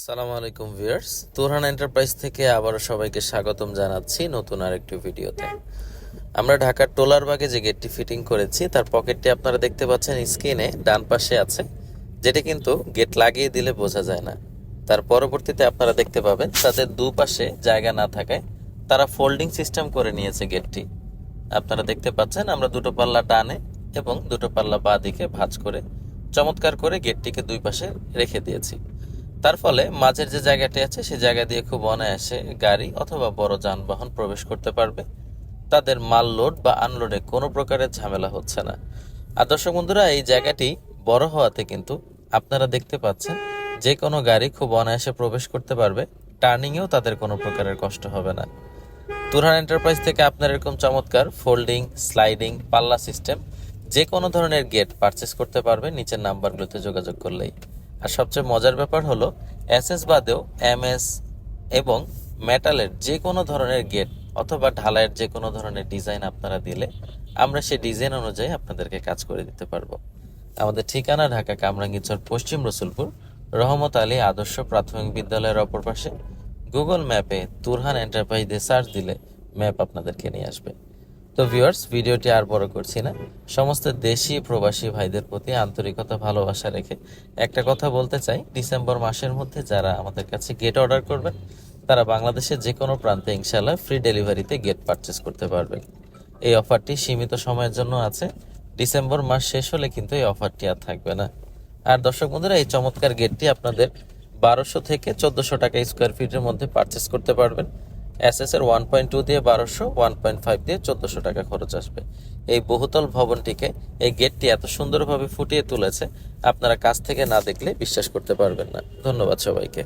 আসসালামু আলাইকুম viewers. Turhan enterprise থেকে আবারও সবাইকে স্বাগতম জানাচ্ছি নতুন আরেকটি ভিডিওতে। আমরা ঢাকার টোলারবাগে যে গেটটি ফিটিং করেছি, তার পকেটটি আপনারা দেখতে পাচ্ছেন স্ক্রিনে, ডান পাশে আছে। যেটি কিন্তু গেট লাগিয়ে দিলে বোঝা যায় না। তার পরবর্তীতে আপনারা দেখতে পাবেন তাদের দুপাশে জায়গা না থাকায় তারা ফোল্ডিং সিস্টেম করে নিয়েছে গেটটি। আপনারা দেখতে পাচ্ছেন, আমরা দুটো পাল্লা ডানে এবং দুটো পাল্লা বাঁ দিকে ভাঁজ করে চমৎকার করে গেটটিকে দুই পাশে রেখে দিয়েছি। তার ফলে মাঝের যে জায়গাটি আছে সেই জায়গা দিয়ে খুব অনায়াসে গাড়ি অথবা বড় যানবাহন প্রবেশ করতে পারবে। তাদের মাল লোড বা আনলোডে কোনো প্রকারের ঝামেলা হচ্ছে না। আর দর্শক বন্ধুরা, এই জায়গাটি বড় হওয়াতে কিন্তু আপনারা দেখতে পাচ্ছেন, যে কোনো গাড়ি খুব অনায়াসে প্রবেশ করতে পারবে। টার্নিংয়েও তাদের কোনো প্রকারের কষ্ট হবে না। তুরহান এন্টারপ্রাইজ থেকে আপনার এরকম চমৎকার ফোল্ডিং, স্লাইডিং, পাল্লা সিস্টেম, যে কোনো ধরনের গেট পারচেস করতে পারবে। নিচের নাম্বারগুলোতে যোগাযোগ করলেই। আর সবচেয়ে মজার ব্যাপার হলো, এসএস বাদেও এমএস এবং মেটালের যে কোনো ধরনের গেট অথবা ঢালাইয়ের যে কোনো ধরনের ডিজাইন আপনারা দিলে আমরা সেই ডিজাইন অনুযায়ী আপনাদেরকে কাজ করে দিতে পারব। আমাদের ঠিকানা ঢাকা কামরাঙ্গীরচর, পশ্চিম রসুলপুর। রহমত আলী আদর্শ প্রাথমিক বিদ্যালয়ের অপর পাশে। গুগল ম্যাপে তুরহান এন্টারপ্রাইজ সার্চ দিলে ম্যাপ আপনাদেরকে নিয়ে আসবে। তো ভিউয়ার্স, ভিডিওটি আর বড় করছি না। সমস্ত দেশি প্রবাসী ভাইদের প্রতি আন্তরিকতা, ভালোবাসা রেখে একটা কথা বলতে চাই। ডিসেম্বর মাসের মধ্যে যারা আমাদের কাছে গেট অর্ডার করবেন, তারা বাংলাদেশের যে কোনো প্রান্তে ইনশাল্লাহ ফ্রি ডেলিভারিতে গেট পারচেস করতে পারবেন। এই অফারটি সীমিত সময়ের জন্য আছে। ডিসেম্বর মাস শেষ হলে কিন্তু এই অফারটি আর থাকবে না। আর দর্শক বন্ধুরা, এই চমৎকার গেটটি আপনাদের বারোশো থেকে চোদ্দশো টাকা স্কোয়ার ফিটের মধ্যে পারচেস করতে পারবেন। এসএস এর ওয়ান পয়েন্ট টু দিয়ে বারোশো ওয়ান পয়েন্ট ফাইভ দিয়ে চোদ্দশো টাকা খরচ আসবে। এই বহুতল ভবনটিকে এই গেটটি এত সুন্দরভাবে ফুটিয়ে তুলেছে, আপনারা কাছ থেকে না দেখলে বিশ্বাস করতে পারবেন না। ধন্যবাদ সবাইকে।